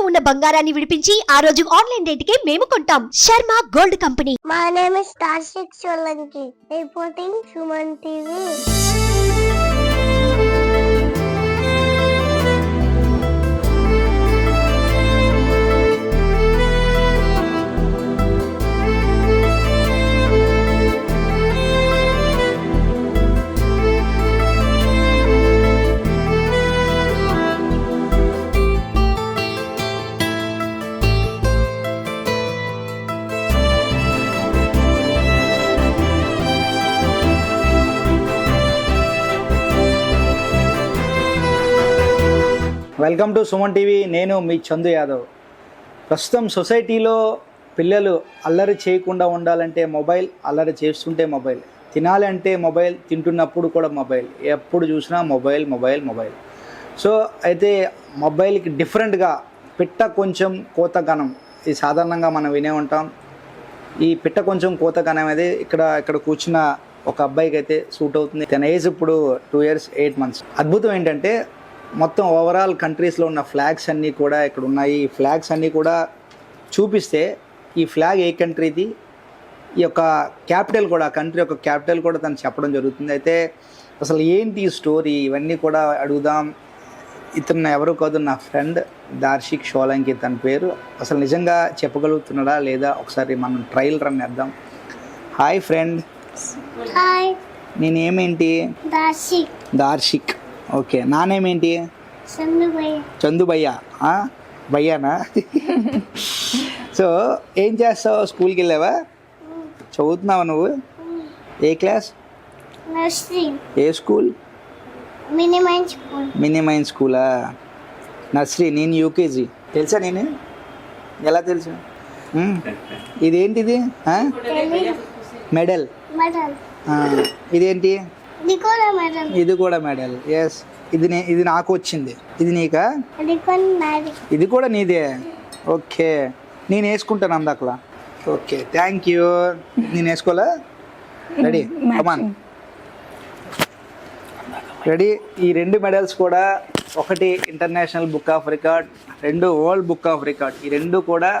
ఇంట్లో ఉన్న బంగారాన్ని విడిపించి ఆ రోజు ఆన్లైన్ రేటుకే మేము కొంటాం. Sharma gold company. My name is Tarshik reporting Suman TV. Welcome to Suman TV. నేను మీ చందు యాదవ్. ప్రస్తుతం సొసైటీలో పిల్లలు అల్లరి చేయకుండా ఉండాలంటే మొబైల్ అల్లరి చేస్తుంటే మొబైల్. తినాలి అంటే మొబైల్ తింటున్నప్పుడు కూడా మొబైల్. ఎప్పుడు చూసినా మొబైల్ మొబైల్ మొబైల్. సో అయితే మొబైల్కి డిఫరెంట్గా పిట్ట కొంచెం కోత గణం ఇది సాధారణంగా మనం వినే ఉంటాం. ఈ పిట్ట కొంచెం కోత గణం అనేది ఇక్కడ ఇక్కడ కూర్చున్న ఒక అబ్బాయికి అయితే సూట్ అవుతుంది. తన ఏజ్ ఇప్పుడు టూ ఇయర్స్ ఎయిట్ మంత్స్. అద్భుతం ఏంటంటే మొత్తం ఓవరాల్ కంట్రీస్లో ఉన్న ఫ్లాగ్స్ అన్నీ కూడా ఇక్కడ ఉన్నాయి. ఈ ఫ్లాగ్స్ అన్నీ కూడా చూపిస్తే ఈ ఫ్లాగ్ ఏ కంట్రీది ఈ యొక్క క్యాపిటల్ కూడా కంట్రీ యొక్క క్యాపిటల్ కూడా తను చెప్పడం జరుగుతుంది. అయితే అసలు ఏంటి ఈ స్టోరీ ఇవన్నీ కూడా అడుగుదాం. ఇతను ఎవరు కాదు నా ఫ్రెండ్ దార్షిక్ షోలంకి తన పేరు. అసలు నిజంగా చెప్పగలుగుతున్నాడా లేదా? ఒకసారి మనం ట్రయల్ రన్ వేద్దాం హాయ్ ఫ్రెండ్ Hi, నేనేమేంటి? Tarshik Darshik okay. నానేమేంటి? Sandubhai. Chandu భయ్య ఆ? భయ్యానా సో ఏం చేస్తావు? స్కూల్కి వెళ్ళావా చదువుతున్నావా నువ్వు? ఏ క్లాస్? ఏ స్కూల్. మినిమైన్ స్కూలా. నర్సరీ నేను యూకేజీ. తెలుసా నేను? ఎలా తెలుసు. ఇదేంటిది? మెడల్. ఇదేంటి. ఇది కూడా మెడల్. ఎస్ ఇది నే ఇది నాకు వచ్చింది. ఇది నీకా. ఇది కూడా నీదే. ఓకే. నేను వేసుకుంటాను అందకలా. ఓకే థ్యాంక్ యూ నేను వేసుకోవాలా? రెడీ కమాన్ రెడీ ఈ రెండు మెడల్స్ కూడా ఒకటి ఇంటర్నేషనల్ బుక్ ఆఫ్ రికార్డ్ రెండు వరల్డ్ బుక్ ఆఫ్ రికార్డ్ ఈ రెండు కూడా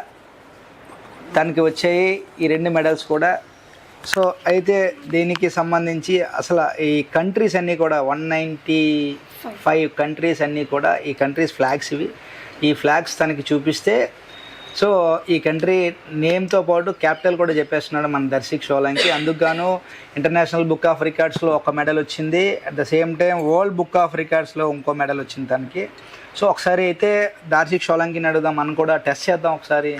తనకి వచ్చాయి. ఈ రెండు మెడల్స్ కూడా సో అయితే దీనికి సంబంధించి అసలు ఈ కంట్రీస్ అన్నీ కూడా వన్ నైంటీ ఫైవ్ కంట్రీస్ అన్నీ కూడా ఈ కంట్రీస్ ఫ్లాగ్స్ ఇవి. ఈ ఫ్లాగ్స్ తనకి చూపిస్తే సో ఈ కంట్రీ నేమ్తో పాటు క్యాపిటల్ కూడా చెప్పేస్తున్నాడు మన దర్శిక్ షోలంకి. అందుకుగాను ఇంటర్నేషనల్ బుక్ ఆఫ్ రికార్డ్స్లో ఒక మెడల్ వచ్చింది. At the same time world book of రికార్డ్స్లో ఇంకో మెడల్ వచ్చింది తనకి. సో ఒకసారి అయితే దార్శిక్ షోలంకిని అడుగుదాం. మనం కూడా టెస్ట్ చేద్దాం ఒకసారి.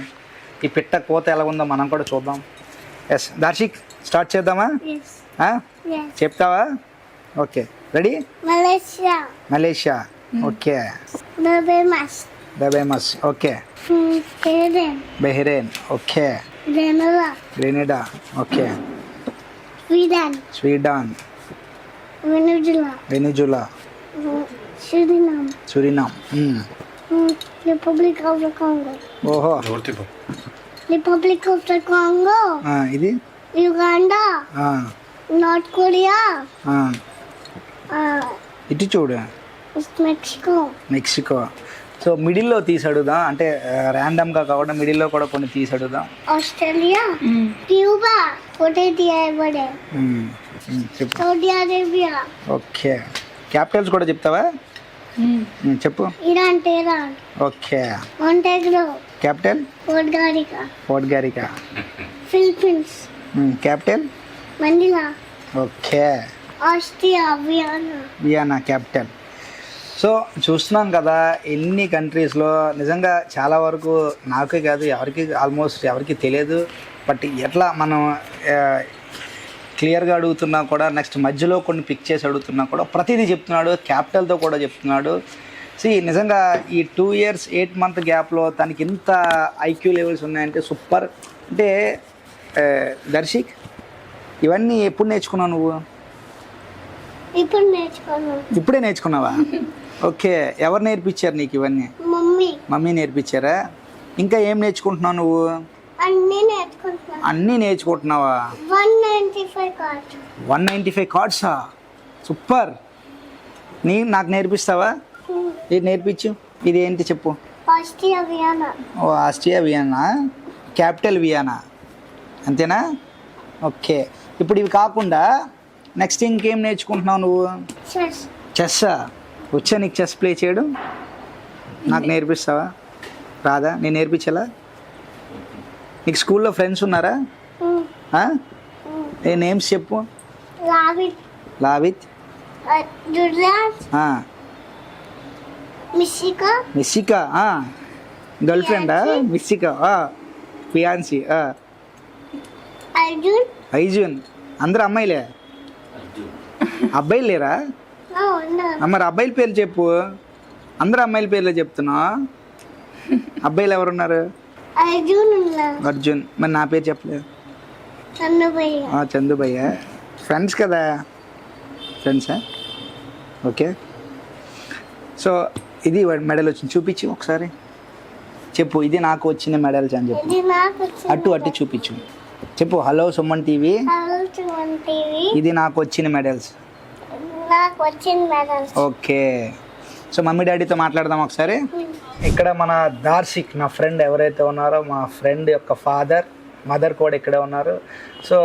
ఈ పిట్ట కోత ఎలా ఉందో మనం కూడా చూద్దాం. ఎస్ దార్శిక్. స్టార్ట్ చేద్దామా Yes, ఆ? yes. చెప్తావా okay ready Malaysia, Malaysia okay. Bahamas okay Hmm, Bahrain okay Grenada, Grenada okay Sweden, Sweden Venezuela, Venezuela hmm, Suriname, Suriname hmm, Republic of the Congo, ఓహో Republic of the Congo, ఆ, ఇది Uganda North Korea ఇటు చూడు. Mexico. Mexico. So మిడిల్లో తీసాడుదా? అంటే ర్యాండమ్గా కావడం మిడిల్లో కూడా కొన్ని తీసాడుదా? ఆస్ట్రేలియా క్యూబా ఒకటే తీయబడే. Saudi Arabia. ఓకే. క్యాపిటల్స్ కూడా చెప్తావా? చెప్పు. Iran Tehran. Okay. Montenegro. Capital? Podgorica. Fort capital okay. Vienna capital so చూస్తున్నాం కదా ఎన్ని కంట్రీస్లో నిజంగా చాలా వరకు నాకే కాదు ఎవరికి ఆల్మోస్ట్ ఎవరికి తెలియదు బట్ ఎట్లా మనం క్లియర్గా అడుగుతున్నా కూడా నెక్స్ట్ మధ్యలో కొన్ని పిక్ చేసి అడుగుతున్నా కూడా ప్రతిదీ చెప్తున్నాడు క్యాపిటల్తో కూడా చెప్తున్నాడు. సి నిజంగా ఈ టూ ఇయర్స్ ఎయిట్ మంత్ గ్యాప్లో తనకి ఇంత ఐక్యూ లెవెల్స్ ఉన్నాయంటే సూపర్ అంటే దర్శిక్ ఇవన్నీ ఎప్పుడు నేర్చుకున్నావు నువ్వు? ఇప్పుడు ఇప్పుడే నేర్చుకున్నావా? ఓకే ఎవరు నేర్పించారు నీకు ఇవన్నీ? మమ్మీ. మమ్మీ నేర్పించారా? ఇంకా ఏం నేర్చుకుంటున్నావు నువ్వు? అన్నీ నేర్చుకుంటున్నాను. అన్నీ నేర్చుకుంటున్నావా? One ninety five one ninety five కార్డ్సా? Super. నీ నాకు నేర్పిస్తావా? ఇది నేర్పించు? ఇది ఏంటి చెప్పు? Austria Vienna. ఓ ఆస్ట్రియా వియన్నా క్యాపిటల్ వియన్నా అంతేనా? ఓకే. ఇప్పుడు ఇవి కాకుండా నెక్స్ట్ ఇంకేం నేర్చుకుంటున్నావు నువ్వు? చెస్ వచ్చా నీకు చెస్ ప్లే చేయడం? నాకు నేర్పిస్తావా? రాదా? నేను నేర్పించాలా? నీకు స్కూల్లో ఫ్రెండ్స్ ఉన్నారా? ఏ నేమ్స్ చెప్పు. లావిత్. మిస్సికా. గర్ల్ ఫ్రెండా మిస్సికా ఫియాన్సీ అర్జున్. ఐజున్ అందరు అమ్మాయిలే? అబ్బాయిలు లేరా? మరి అబ్బాయిల పేర్లు చెప్పు. అందరు అమ్మాయిల పేర్లు చెప్తున్నావు? అబ్బాయిలు ఎవరున్నారు? అర్జున్ మరి నా పేరు చెప్పలేదు చంద్రబయ్య ఆ, చందు భయ్య ఫ్రెండ్స్ కదా ఫ్రెండ్సా ఓకే. సో ఇది మెడల్ వచ్చింది. చూపించు ఒకసారి. చెప్పు ఇది నాకు వచ్చిన మెడల్స్ అని చెప్పు. ఇది నాకు వచ్చిన అటు అటు చూపించు. చెప్పు హలో సుమన్ టీవీ. టీవీ. ఇది నాకు వచ్చిన మెడల్స్. నాకు వచ్చిన మెడల్స్. ఓకే. సో మమ్మీ డాడీతో మాట్లాడదాం ఒకసారి. ఇక్కడ మన దార్శిక్ నా ఫ్రెండ్ ఎవరైతే ఉన్నారో మా ఫ్రెండ్ యొక్క ఫాదర్ మదర్ కూడా ఇక్కడే ఉన్నారు. So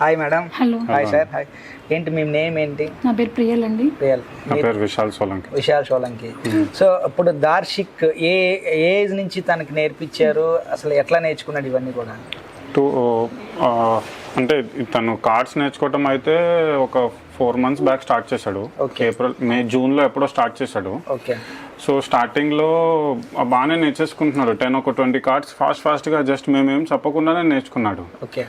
hi madam. Hello. Hi sir hi. ఏంటి మీ నేమ్ ఏంటి? నా పేరు ప్రియల్ అండి. రియల్ నా పేరు విశాల్ సోలంకి. విశాల్ సోలంకి. సో ఇప్పుడు దార్శిక్ ఏ ఏజ్ నుంచి తనకి నేర్పించారు? అసలు ఎట్లా నేర్చుకున్నాడు ఇవన్నీ కూడా? టూ అంటే తను కార్డ్స్ నేర్చుకోవటం అయితే ఒక ఫోర్ మంత్స్ బ్యాక్ స్టార్ట్ చేశాడు. ఏప్రిల్ మే జూన్లో ఎప్పుడో స్టార్ట్ చేశాడు. ఓకే. సో స్టార్టింగ్లో బాగానే నేర్చేసుకుంటున్నాడు టెన్ ఒక ట్వంటీ కార్డ్స్ ఫాస్ట్ ఫాస్ట్గా జస్ట్ మేమేం చెప్పకుండానే నేర్చుకున్నాడు. ఓకే.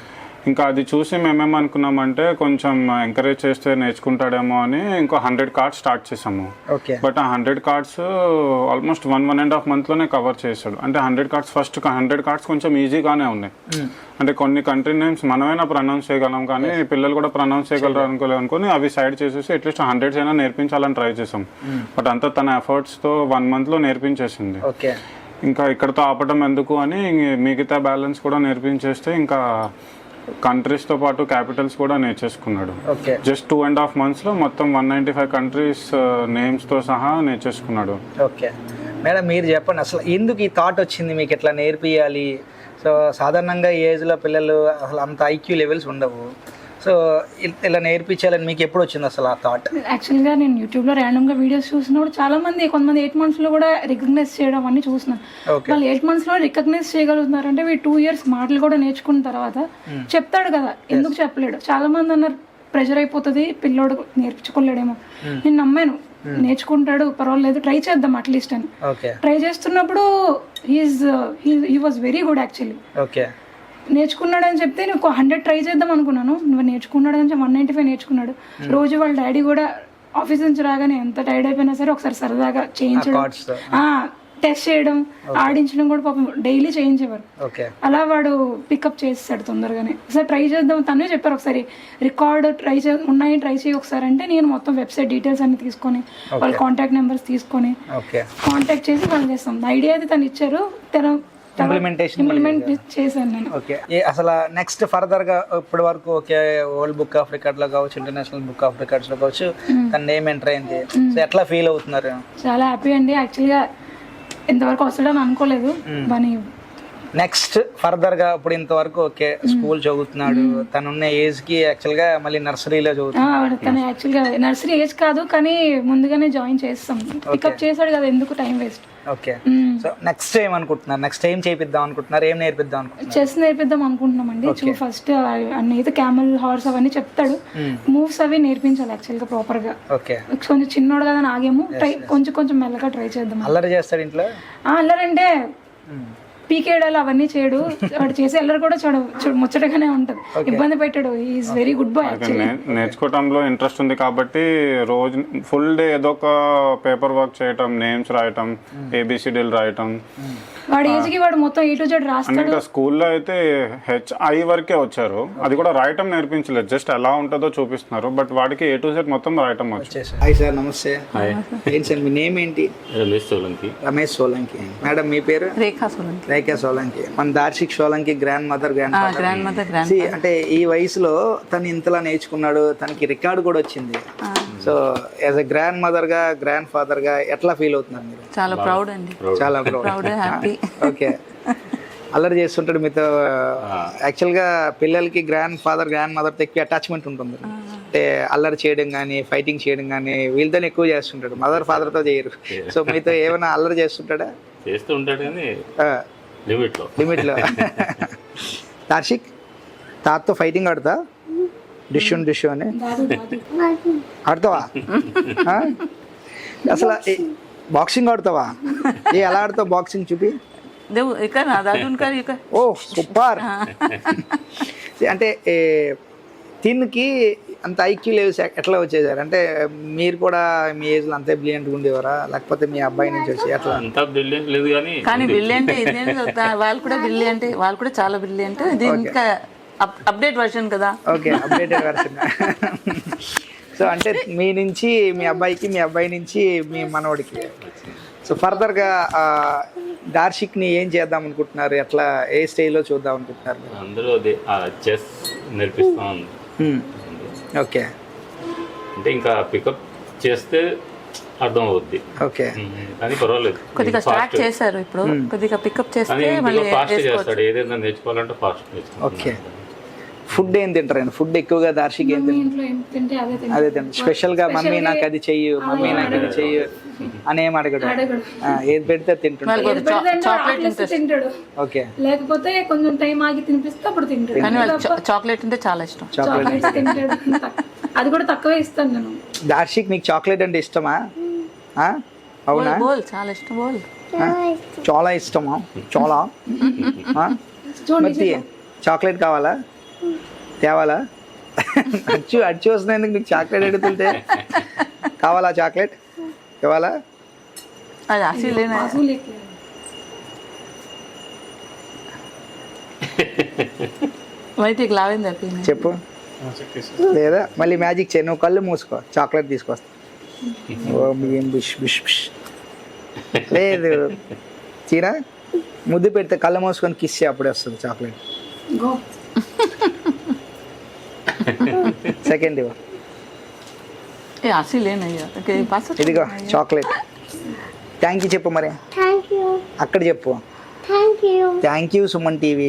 ఇంకా అది చూసి మేమేమనుకున్నామంటే కొంచెం ఎంకరేజ్ చేస్తే నేర్చుకుంటాడేమో అని ఇంకో హండ్రెడ్ కార్డ్స్ స్టార్ట్ చేసాము. బట్ ఆ hundred cards almost one one and half మంత్లోనే cover చేశాడు. అంటే hundred cards first hundred cards కొంచెం ఈజీగానే ఉన్నాయి. అంటే కొన్ని కంట్రీ నేమ్స్ మనమైనా ప్రొనౌన్స్ చేయగలం కానీ పిల్లలు కూడా ప్రొనౌన్స్ చేయగలరు అనుకోలేదు అనుకుని అవి సైడ్ చేసేసి అట్లీస్ట్ హండ్రెడ్స్ అయినా నేర్పించాలని ట్రై చేసాం. బట్ అంతా తన ఎఫర్ట్స్తో వన్ మంత్లో నేర్పించేసింది. ఇంకా ఇక్కడతో ఆపటం ఎందుకు అని మిగతా బ్యాలెన్స్ కూడా నేర్పించేస్తే ఇంకా కంట్రీస్తో పాటు క్యాపిటల్స్ కూడా నేర్చేసుకున్నాడు okay. Just two and half మంత్స్లో మొత్తం వన్ నైంటీ ఫైవ్ కంట్రీస్ నేమ్స్తో సహా నేర్చేసుకున్నాడు ఓకే. మేడం మీరు చెప్పండి అసలు ఎందుకు ఈ థాట్ వచ్చింది మీకు? ఇట్లా నేర్పియాలి? సో సాధారణంగా ఈ ఏజ్లో పిల్లలు అసలు అంత ఐక్యూ లెవెల్స్ ఉండవు. సో ఇలా నేర్పించాలని మీకు ఎప్పుడు వచ్చింది అసలు ఆ థాట్ యాక్చువల్గా నేను యూట్యూబ్లో ర్యాండమ్గా వీడియోస్ చూసినప్పుడు చాలా మంది కొంతమంది ఎయిట్ మంత్స్లో కూడా రికగ్నైజ్ చేయడం అన్ని చూస్తున్నాను ఓకే వాళ్ళు ఎయిట్ మంత్స్లో రికగ్నైజ్ చేయగలుగుతున్నారు అంటే టూ ఇయర్స్ మాటలు కూడా నేర్చుకున్న తర్వాత చెప్తాడు కదా ఎందుకు చెప్పలేడు? చాలా మంది అన్నారు ప్రెషర్ అయిపోతుంది పిల్లోడు నేర్పించుకోలేడేమో. నేను నమ్మాను. నేర్చుకుంటాడు పర్వాలేదు ట్రై చేద్దాం అట్లీస్ట్ అని. ట్రై చేస్తున్నప్పుడు he is he was very good actually okay నేర్చుకున్నాడు అని చెప్తే నేను ఒక హండ్రెడ్ ట్రై చేద్దాం అనుకున్నాను. నువ్వు నేర్చుకున్నాడు అని వన్ నైంటీ ఫైవ్ నేర్చుకున్నాడు రోజు వాళ్ళ డాడీ కూడా ఆఫీస్ నుంచి రాగానే ఎంత టైర్డ్ అయిపోయినా సరే ఒకసారి సరదాగా చేయించడం. టెస్ట్ చేయడం ఆడించడం కూడా పాపం డైలీ చేయించేవారు. అలా వాడు పికప్ చేస్తాడు తొందరగానే. ఒకసారి ట్రై చేద్దాం తనే చెప్పారు ఒకసారి రికార్డ్ ట్రై చే ఉన్నాయి ట్రై చేయి ఒకసారి అంటే నేను మొత్తం వెబ్సైట్ డీటెయిల్స్ అన్ని తీసుకొని వాళ్ళ కాంటాక్ట్ నెంబర్స్ తీసుకొని కాంటాక్ట్ చేసి వాళ్ళు చేస్తాం. ఐడియా అయితే తను ఇచ్చారు. తను ఇంప్లిమెంటేషన్ ఇంప్లిమెంట్ చేశాను నేను. ఓకే అసలు నెక్స్ట్ ఫర్దర్గా ఇప్పటి వరకు ఓకే వరల్డ్ బుక్ ఆఫ్ రికార్డ్లో కావచ్చు ఇంటర్నేషనల్ బుక్ ఆఫ్ రికార్డ్స్లో కావచ్చు తన నేమ్ ఎంటర్ అయింది. సో ఎట్లా ఫీల్ అవుతున్నారు? చాలా హ్యాపీ అండి. యాక్చువల్గా ఇంతవరకు వస్తాడని అనుకోలేదు కానీ నెక్స్ట్ ఫర్దర్గా ఇప్పుడు ఇంతవరకు ఓకే స్కూల్ చదువుతున్నాడు. తనున్న ఏజ్కి యాక్చువల్గా మళ్ళీ నర్సరీలో చదువుతున్నాడు. తను యాక్చువల్గా నర్సరీ ఏజ్ కాదు కానీ ముందుగానే జాయిన్ చేస్తాం. పికప్ చేశాడు కదా ఎందుకు time waste okay so next ఏం అనుకుంటున్నారు? నెక్స్ట్ ఏం చేపిద్దాం అనుకుంటున్నారు? ఏం నేర్పిద్దాం అనుకుంటున్నారు? చెస్ నేర్పిద్దాం అనుకుంటున్నామండి. చూ ఫస్ట్ అన్ని అయితే క్యామల్ హార్స్ అవన్నీ చెప్తాడు. మూవ్స్ అవి నేర్పించాలి యాక్చువల్గా ప్రాపర్గా ఓకే కొంచెం చిన్నోడు కదా అని ఆగేము ట్రై కొంచెం కొంచెం మెల్లగా ట్రై చేద్దాం. అల్లరి చేస్తాడు ఇంట్లో? అల్లరంటే పీకేడాలు అవన్నీ చేయడు. వాడు చేసే అల్లరి కూడా చూడ చూడ ముచ్చటగానే ఉంటది. ఇబ్బంది పెట్టాడు. ఈజ్ వెరీ గుడ్ బాయ్ నేర్చుకోవటంలో ఇంట్రెస్ట్ ఉంది కాబట్టి రోజు ఫుల్ డే ఏదో ఒక పేపర్ వర్క్ చేయటం నేమ్స్ రాయటం ఏబిసిడీలు రాయటం. వాడి ఏజ్కి వాడు మొత్తం ఏ టు జెడ్ అంటే రాస్తాడు ఇంకా స్కూల్లో అయితే హెచ్ఐ వరకే వచ్చారు. అది కూడా రాయటం నేర్పించలేదు. జస్ట్ ఎలా ఉంటుందో చూపిస్తున్నారు. బట్ వాడికి ఏ టు జెడ్ మొత్తం రాయటం వచ్చు. హాయ్ సార్ నమస్తే. ఏంటి సార్ మీ నేమ్ ఏంటి? రమేష్ సోలంకి. రమేష్ సోలంకి. మేడం మీ పేరు? రేఖా సోలంకి. రేఖా సోలంకి. మన Darshik Solanki grandmother grand grandmother grand అంటే ఈ వయసులో తను ఇంతలా నేర్చుకున్నాడు తనకి రికార్డు కూడా వచ్చింది. సో యాజ్ ఎ గ్రాండ్ మదర్గా గ్రాండ్ ఫాదర్గా ఎట్లా ఫీల్ అవుతున్నారు మీరు? చాలా ప్రౌడ్ అండి. చాలా ప్రౌడ్ హ్యాపీ ఓకే అల్లరి చేస్తుంటాడు మీతో. యాక్చువల్గా పిల్లలకి గ్రాండ్ ఫాదర్ గ్రాండ్ మదర్తో ఎక్కువ అటాచ్మెంట్ ఉంటుంది. అంటే అల్లరి చేయడం కానీ ఫైటింగ్ చేయడం కానీ వీళ్ళతో ఎక్కువ చేస్తుంటాడు. మదర్ ఫాదర్తో చేయరు. సో మీతో ఏమైనా అల్లరి చేస్తుంటాడా? చేస్తూ ఉంటాడు కానీ లిమిట్లో లిమిట్లో తార్షిక్ తాతతో ఫైటింగ్ ఆడతా? డిష్ డిష్ అని? ఆడతావా? ఆ? అసలు బాక్సింగ్ ఆడతావా? ఏ ఎలా ఆడతావు బాక్సింగ్ చూపి? ఓ సూపర్. అంటే ఏ, తిన్కి అంత ఐక్యూ లెవెల్స్ ఎట్లా వచ్చేసారు? అంటే మీరు కూడా మీ ఏజ్లో అంతే బ్రిలియంట్గా ఉండేవారా? లేకపోతే మీ అబ్బాయి నుంచి వచ్చి ఎట్లా? అంతా బ్రిలియంట్ లేదు కానీ కానీ బ్రిలియంట్ ఇదేం వాళ్ళు కూడా బ్రిలియంట్ వాళ్ళు కూడా చాలా బ్రిలియంట్ ఇది ఇంకా అప్డేట్ వర్షన్ కదా. ఓకే అప్డేటెడ్ వెర్షన్ సో అంటే మీ నుంచి మీ అబ్బాయికి మీ అబ్బాయి నుంచి మీ మనవడికి. సో ఫర్దర్గా డార్షిక్ని ఏం చేద్దాం అనుకుంటున్నారు? ఎట్లా ఏ స్టైల్లో చూద్దాం అనుకుంటున్నారు? అందరూ అదే చెస్ నేర్పిస్తా Hmm. ఓకే. అంటే ఇంకా పికప్ చేస్తే అర్థం అవుద్ది ఓకే కానీ పర్వాలేదు. కొద్దిగా స్టార్ట్ చేశారు ఇప్పుడు. కొద్దిగా పికప్ చేస్తే మళ్ళీ ఫాస్ట్ చేస్తాడు. ఏదైనా నేర్చుకోవాలంటే ఫాస్ట్ ఓకే. ఫుడ్ ఏం తింటారండి ఫుడ్ ఎక్కువగా దార్షిక్ ఏం తింటారు? అదే. అదే తింటారు. స్పెషల్గా మమ్మీ నాకు అది చెయ్యు మమ్మీ నాకు ఇది చెయ్యు అని ఏం అడగడు. ఏది పెడితే తింటుంటాడు ఓకే. లేకపోతే కొంచెం టైం ఆగి తినిపిస్తే అప్పుడు తింటాడు. చాక్లెట్ అంటే చాలా ఇష్టం. చాక్లెట్ తింటాడు. అది కూడా తక్కువే ఇస్తాను నేను. దార్షిక్ నీకు చాక్లెట్ అంటే ఇష్టమా? ఆ? అవునా? బోల్ చాలా ఇష్టం బోల్. చాలా ఇష్టమా? చాలా? చాక్లెట్ కావాలా? తేవాలా? అచ్చు అచ్చు వస్తున్నందుకు నీకు చాక్లెట్ అడుగుతుంటే? కావాలా చాక్లెట్? ఇవ్వాలా? అది అసలేనా చెప్పు. లేదా? మళ్ళీ మ్యాజిక్ చేయి. నువ్వు కళ్ళు మూసుకో. చాక్లెట్ తీసుకొస్తా. ఓ బియ్యం బిష్ బిష్ బిష్. లేదు. చీరా ముద్దు పెడితే కళ్ళు మూసుకొని కిస్ అప్పుడే వస్తుంది చాక్లెట్. గో సెకండ్ ఇవ్వ. ఏ అసలేనయ్యా ఇదిగో చాక్లెట్ థ్యాంక్ యూ చెప్పు మరి. థ్యాంక్ యూ అక్కడ చెప్పు. Thank you thank you Suman TV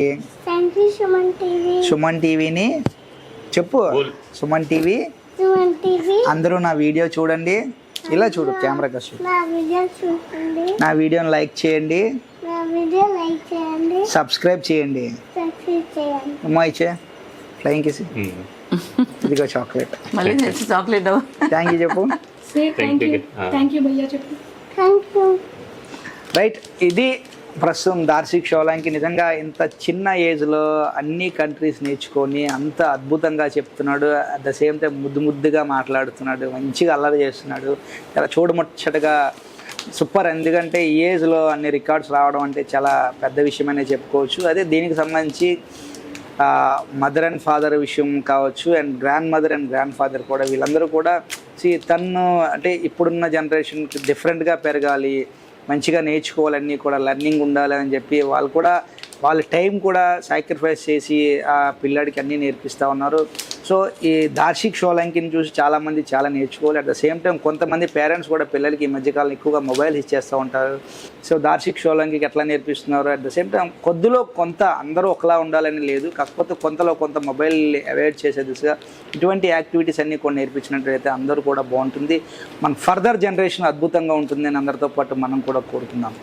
thank you Suman TV Suman టీవీని చెప్పు. సుమన్ టీవీ సుమన్ టీవీ అందరూ నా వీడియో చూడండి. ఇలా చూడు కెమెరా కసు. నా వీడియో చూడండి. నా వీడియోని లైక్ చేయండి. నా వీడియో లైక్ చేయండి. సబ్స్క్రైబ్ చేయండి. సబ్స్క్రైబ్ చేయండి. అమ్మా ఇచ్చే. ఫ్లయింగ్ కిసి ఇదిగో చాక్లెట్ మళ్ళీ తెచ్చి చాక్లెట్ థ్యాంక్ యూ చెప్పు. రైట్ ఇది ప్రస్తుతం దార్శిక్ షోలాంకి నిజంగా ఇంత చిన్న ఏజ్లో అన్ని కంట్రీస్ నేర్చుకొని అంత అద్భుతంగా చెప్తున్నాడు. అట్ ద సేమ్ టైం ముద్దు ముద్దుగా మాట్లాడుతున్నాడు. మంచిగా అల్లరి చేస్తున్నాడు. చాలా చూడముచ్చటగా సూపర్. ఎందుకంటే ఈ ఏజ్లో అన్ని రికార్డ్స్ రావడం అంటే చాలా పెద్ద విషయమనే చెప్పుకోవచ్చు. అదే దీనికి సంబంధించి మదర్ అండ్ ఫాదర్ విషయం కావచ్చు and grandmother and grandfather కూడా వీళ్ళందరూ కూడా సి తను అంటే ఇప్పుడున్న జనరేషన్కి డిఫరెంట్గా పెరగాలి మంచిగా నేర్చుకోవాలన్నీ కూడా లెర్నింగ్ ఉండాలి అని చెప్పి వాళ్ళు కూడా వాళ్ళ టైం కూడా సాక్రిఫైస్ చేసి ఆ పిల్లాడికి అన్నీ నేర్పిస్తూ ఉన్నారు. సో ఈ దార్షిక్ షోలంకిని చూసి చాలామంది చాలా నేర్చుకోవాలి. అట్ ద సేమ్ టైం కొంతమంది పేరెంట్స్ కూడా పిల్లలకి ఈ మధ్యకాలం ఎక్కువగా మొబైల్ ఇచ్చేస్తూ ఉంటారు. సో దార్షిక్ షోలంకికి ఎట్లా నేర్పిస్తున్నారు? అట్ ద సేమ్ టైం కొద్దిలో కొంత అందరూ ఒకలా ఉండాలని లేదు. కాకపోతే కొంతలో కొంత మొబైల్ అవాయిడ్ చేసే దిశగా ఇటువంటి యాక్టివిటీస్ అన్నీ కూడా నేర్పించినట్లయితే అందరూ కూడా బాగుంటుంది. మన ఫర్దర్ జనరేషన్ అద్భుతంగా ఉంటుంది అని అందరితో పాటు మనం కూడా కోరుకుందాం.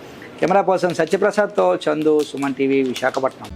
కెమెరా పర్సన్ సత్యప్రసాద్తో చందు సుమన్ టీవీ విశాఖపట్నం.